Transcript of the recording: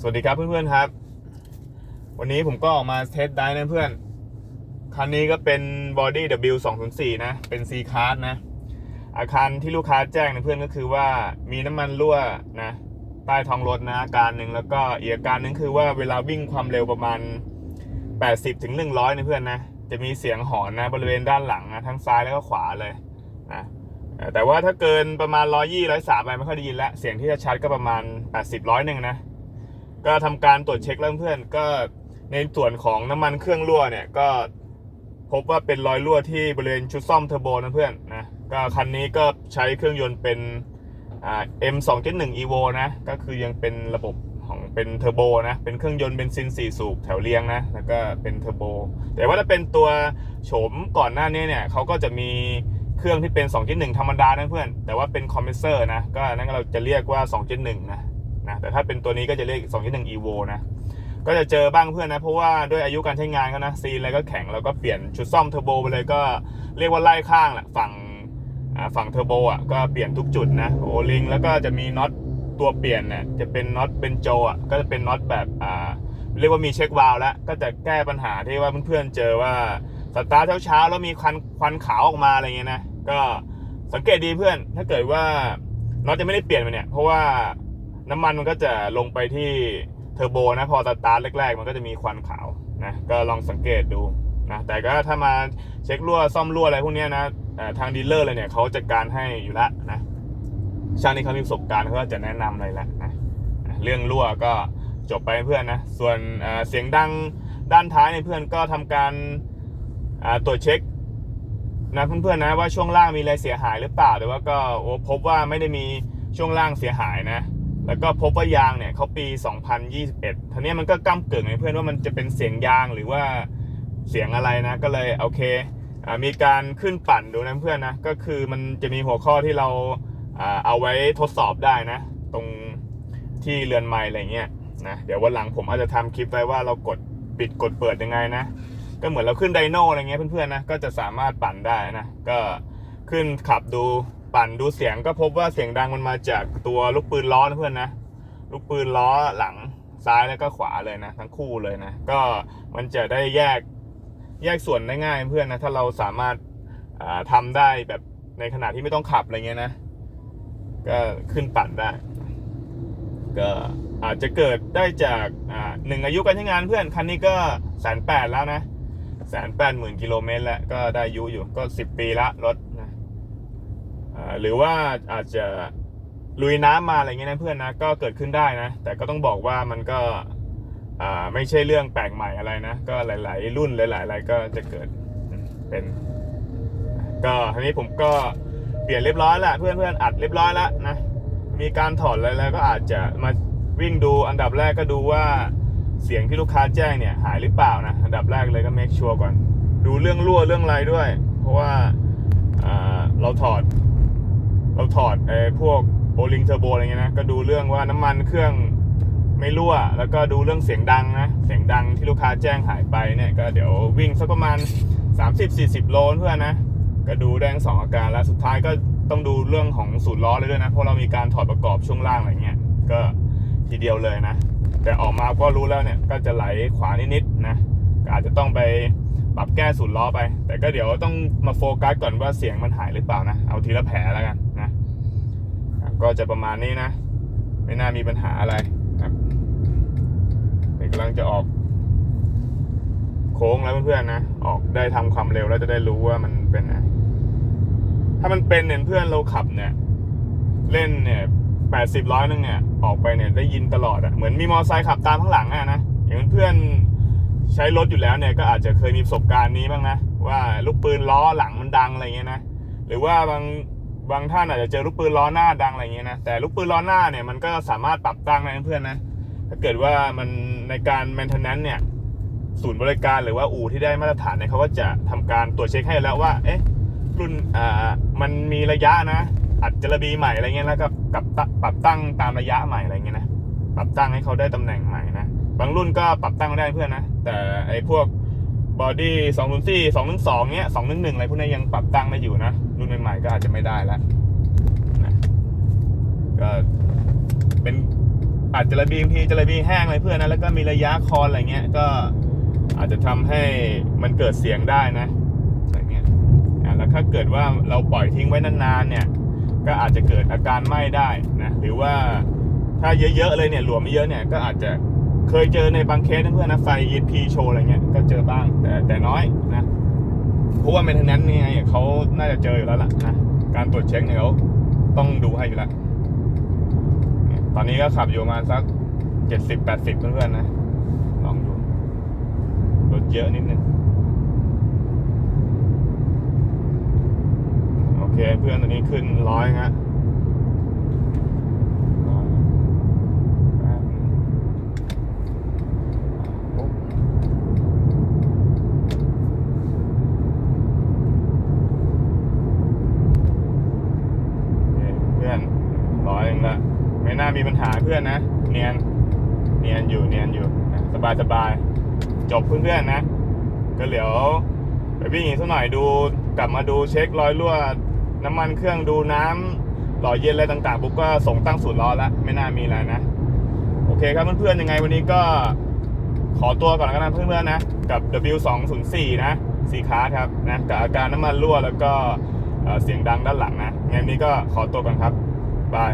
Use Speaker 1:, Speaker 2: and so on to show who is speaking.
Speaker 1: สวัสดีครับเพื่อนๆครับ วันนี้ผมก็ออกมาเทสได้นะเพื่อน คันนี้ก็เป็น Body W 2 0 4 นะ เป็น C Class นะ อาคารที่ลูกค้าแจ้งนะเพื่อนก็คือว่ามีน้ำมันรั่วนะ ใต้ท้องรถนะอาการหนึ่งแล้วก็อีกอาการหนึงคือว่าเวลาวิ่งความเร็วประมาณ 80ถึง100นะเพื่อนนะ จะมีเสียงหอนนะบริเวณด้านหลังนะทั้งซ้ายแล้วก็ขวาเลยนะแต่ว่าถ้าเกินประมาณ 120 103ไปไม่ค่อยได้ยินแล้ว เสียงที่จะชัดก็ประมาณ 80 100หนึ่งนะ ก็ทำการตรวจเช็คแล้วเพื่อนก็ในส่วนของน้ำมันเครื่องรั่วเนี่ยก็พบว่าเป็นรอยรั่วที่บริเวณชุดซ่อมเทอร์โบนะเพื่อนนะก็คันนี้ก็ใช้เครื่องยนต์เป็นอ่า M 2 1 Evo นะก็คือยังเป็นระบบของเป็นเทอร์โบนะเป็นเครื่องยนต์เบนซิน4สูบแถวเรียงนะแล้วก็เป็นเทอร์โบแต่ว่าถ้าเป็นตัวโฉมก่อนหน้านี้เนี่ยเขาก็จะมีเครื่องที่เป็น2.1 ธรรมดานะเพื่อน แต่ว่าเป็นคอมเพรสเซอร์นะ ก็นั่นเราจะเรียกว่า 2.1 นะ นะแต่ถ้าเป็นตัวนี้ก็จะเรียก2.1 evo นะก็จะเจอบ้างเพื่อนนะ เพราะว่าด้วยอายุการใช้งานเขานะซีนอะไรก็แข็งแล้วก็เปลี่ยนชุดซ่อมเทอร์โบไปเลยก็เรียกว่าไล่ข้างแหละฝั่งฝั่งเทอร์โบอะก็เปลี่ยนทุกจุดนะโอลิงแล้วก็จะมีน็อตตัวเปลี่ยนเนี่ยจะเป็นน็อตเบนโจอะก็จะเป็นน็อตแบบอ่าเรียกว่ามีเช็ควาล์วแล้ว ก็จะแก้ปัญหาที่ว่าเพื่อนๆเจอว่าสตาร์ทเช้าๆแล้วมีควันควันขาวออกมาอะไรเงี้ยนะก็สังเกตดีเพื่อนถ้าเกิดว่าน็อตจะไม่ได้เปลี่ยนไปเนี่ยเพราะว่า น้ำมันมันก็จะลงไปที่เทอร์โบนะพอสตาร์ทแรก ๆ มันก็จะมีควันขาวนะก็ลองสังเกตดูนะแต่ก็ถ้ามาเช็ครั่วซ่อมรั่วอะไรพวกนี้นะทางดีลเลอร์เลยเนี่ยเขาจัดการให้อยู่แล้วนะช่างที่เขามีประสบการณ์เขาก็จะแนะนำเลยและนะนะเรื่องรั่วก็จบไปเพื่อนนะส่วนเสียงดังด้านท้ายในเพื่อนก็ทำการตรวจเช็คนะเพื่อนๆนะว่าช่วงล่างมีอะไรเสียหายหรือเปล่าแต่ว่าก็พบว่าไม่ได้มีช่วงล่างเสียหายนะ แล้วก็พบว่ายางเนี่ยเขาปี 2021ทีนี้มันก็ก้ากึ่งไงเพื่อนว่ามันจะเป็นเสียงยางหรือว่าเสียงอะไรนะ ก็เลยโอเคอมีการขึ้นปั่นดูนะเพื่อนนะ ก็คือมันจะมีหัวข้อที่เราเอาไว้ทดสอบได้นะ ตรงที่เรือนไม้อะไรเงี้ยนะ เดี๋ยววันหลังผมอาจจะทำคลิปไว้ว่าเรากดปิดกดเปิดยังไงนะ ก็เหมือนเราขึ้นไดโน่อะไรเงี้ยเพื่อนๆนะ ก็จะสามารถปั่นได้นะ ก็ขึ้นขับดู ปั่นดูเสียงก็พบว่าเสียงดังมันมาจากตัวลูกปืนล้อนะเพื่อนนะลูกปืนล้อหลังซ้ายแล้วก็ขวาเลยนะ ทั้งคู่เลยนะ ก็มันจะได้แยกแยกส่วนได้ง่ายเพื่อนนะ ถ้าเราสามารถาทำได้แบบในขณะที่ไม่ต้องขับอะไรเงี้ยนะ ก็ขึ้นปั่นได้ ก็อาจจะเกิดได้จากาหนึ่งอายุการใช้งานเพื่อนคันนี้ก็แสนแปดแล้วนะแสนแปดหมื่นกิโลเมตรแล้วก็ได้ยุอยู่ก็สิบปีละรถ หรือว่าอาจจะลุยน้ำมาอะไรเงี้ยนะเพื่อนนะก็เกิดขึ้นได้นะ แต่ก็ต้องบอกว่ามันก็ไม่ใช่เรื่องแปลกใหม่อะไรนะ ก็หลาย ๆ รุ่นหลายๆอะไรก็จะเกิดเป็น ก็ทีนี้ผมก็เปลี่ยนเรียบร้อยแล้วเพื่อนเพื่อนๆอัดเรียบร้อยแล้วนะมีการถอดอะไรแล้วก็อาจจะมาวิ่งดูอันดับแรกก็ดูว่าเสียงที่ลูกค้าแจ้งเนี่ยหายหรือเปล่านะอันดับแรกเลยก็ make sure ก่อน ดูเรื่องรั่วเรื่องอะไรด้วย เพราะว่าเราถอด เราถอดไอ้พวกโอลิงเทอร์โบอะไรเงี้ยนะก็ดูเรื่องว่าน้ำมันเครื่องไม่รั่ว แล้วก็ดูเรื่องเสียงดังนะ เสียงดังที่ลูกค้าแจ้งหายไปเนี่ยก็เดี๋ยววิ่งสักประมาณ 30-40 โลเพื่อนนะ ก็ดูได้ทั้งสองอาการแล้วสุดท้ายก็ต้องดูเรื่องของสูตรล้อเลยด้วยนะ เพราะเรามีการถอดประกอบช่วงล่างอะไรเงี้ย ก็ทีเดียวเลยนะ แต่ออกมาก็รู้แล้วเนี่ยก็จะไหลขวานิดๆนะก็อาจจะต้องไปปรับแก้สูตรล้อไป แต่ก็เดี๋ยวต้องมาโฟกัสก่อนว่าเสียงมันหายหรือเปล่านะ เอาทีละแผลแล้วกัน ก็จะประมาณนี้นะ ไม่น่ามีปัญหาอะไรครับเดี๋ยวกำลังจะออก โค้งแล้วเพื่อนๆนะ ออกได้ทำความเร็วแล้วจะได้รู้ว่ามันเป็นไงถ้ามันเป็นเนี่ยเพื่อนเราขับเนี่ย เล่นเนี่ยแปดสิบร้อยนึงเนี่ยออกไปเนี่ยได้ยินตลอดอะเหมือนมีมอเตอร์ไซค์ขับตามข้างหลังอะนะอย่างเพื่อนใช้รถอยู่แล้วเนี่ยก็อาจจะเคยมีประสบการณ์นี้บ้างนะ ว่าลูกปืนล้อหลังมันดังอะไรเงี้ยนะ หรือว่าบาง บางท่านอาจจะเจอลูกปืนล้อหน้าดังอะไรเงี้ยนะแต่ลูกปืนล้อหน้าเนี่ยมันก็สามารถปรับตั้งได้เพื่อนนะถ้าเกิดว่ามันในการ maintenance เนี่ยศูนย์บริการหรือว่าอู่ที่ได้มาตรฐานเนี่ยเขาก็จะทำการตรวจเช็คให้แล้วว่า เอ๊ะรุ่นอ่ามันมีระยะนะ อัดจระบีใหม่อะไรเงี้ยแล้วก็กับตะปรับตั้งตามระยะใหม่อะไรเงี้ยนะปรับตั้งให้เขาได้ตำแหน่งใหม่นะบางรุ่นก็ปรับตั้งไม่ได้เพื่อนนะแต่ไอ้พวก บอดี้สองศูนย์สี่สองหนึ่งสองเนี้ยสองหนึ่งหนึ่งอะไรพวกนี้ยังปรับตั้งได้อยู่นะ รุ่นใหม่ๆก็อาจจะไม่ได้แล้วนะก็เป็นอาจจะระบีบางทีจะระบีแห้งเลยเพื่อนนะแล้วก็มีระยะคอนอะไรเงี้ยก็อาจจะทำให้มันเกิดเสียงได้นะอะไรเงี้ยแล้วถ้าเกิดว่าเราปล่อยทิ้งไว้นานๆเนี่ย ก็อาจจะเกิดอาการไหม้ได้นะหรือว่าถ้าเยอะๆเลยเนี่ยหลวมไม่เยอะเนี่ยก็อาจจะ เคยเจอในบางเคสนะเพื่อนนะไฟ ESP โชว์อะไรเงี้ยก็เจอบ้างแต่แต่น้อยนะเพราะว่า m ม i เทนแนนซ์เนี่ยเขาน่าจะเจออยู่แล้วล่ะนะการตรวจเช็คเนี่ยเขาต้องดูให้อยู่แล้วตอนนี้ก็ขับอยู่มาสักเจ็ดสิบแปดสิบเพื่อนๆนะลองดูรถเยอะนิดนึงโอเคเพื่อนตอนนี้ขึ้นร้อยฮะร้อยแป๊บนึงปุ๊บโอเคเพื่อนร้อยเอง ละไม่น่ามีปัญหาเพื่อนนะ เนียน เนียนอยู่ เนียนอยู่นะสบายสบายจบเพื่อนๆนะ ก็เดี๋ยวไปวิ่งอีกสักหน่อยดู กลับมาดูเช็ครอยรั่ว น้ำมันเครื่องดูน้ำหล่อเย็นอะไรต่างๆปุ๊บก็ส่งตั้งศูนย์ล้อแล้วไม่น่ามีอะไรนะ โอเคครับเพื่อนๆยังไงวันนี้ก็ขอตัวก่อนแล้วกันนะเพื่อนๆนะ กับ W204 นะสีคาครับนะกับอาการน้ำมันรั่วแล้วก็เอ่อเสียงดังด้านหลังนะงั้นนี้ก็ขอตัวก่อนครับบาย